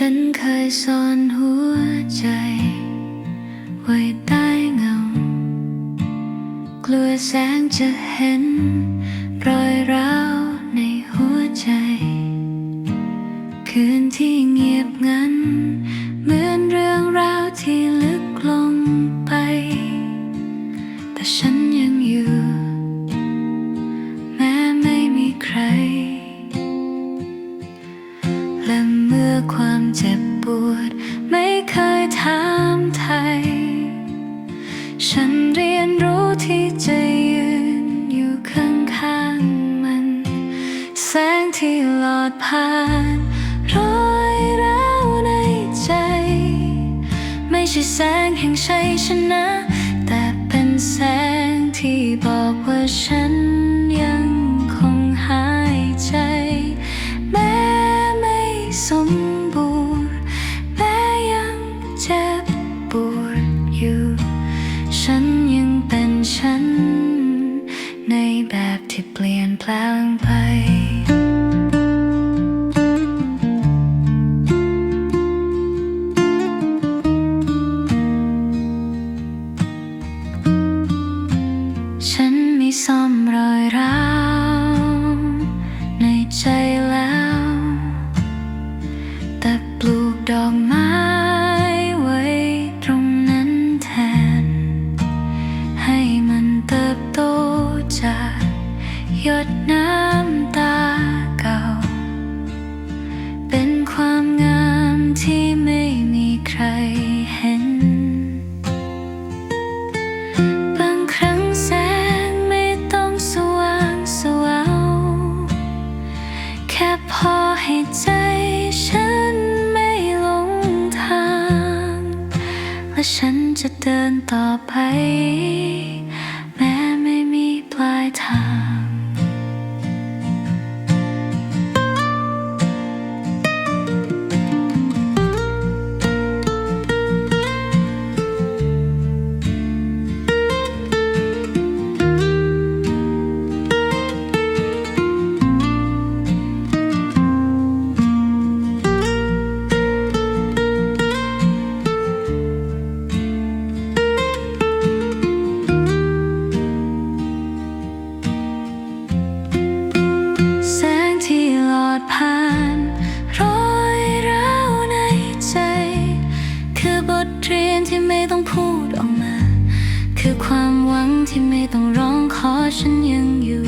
ฉันเคยซ่อนหัวใจ ไว้ใต้เงา กลัวแสงจะเห็น รอยร้าวในหัวใจ คืนที่เงียบงัน เหมือนเรื่องราวที่ลึกลงไป แต่ฉัน ดผ่านรอยร้าวในใจ ไม่ใช่แสงแห่งชัยชนะ แต่เป็นแสงที่บอกว่าฉันยังคงหายใจ แม้ไม่สมบูรณ์แม้ยังเจ็บปวดอยู่ ฉันยังเป็นฉัน ในแบบที่เปลี่ยนแปลง รอยร้าวในใจแล้ว แต่ปลูกดอกไม้ไว้ตรงนั้นแทน ให้มันเติบโตจากหยดน้ำ แค่พอให้ใจฉันไม่หลงทาง และฉันจะเดินต่อไป แม้ไม่มีปลายทาง ต้องพูดออกมา คือความหวังที่ไม่ต้องร้องขอฉันยังอยู่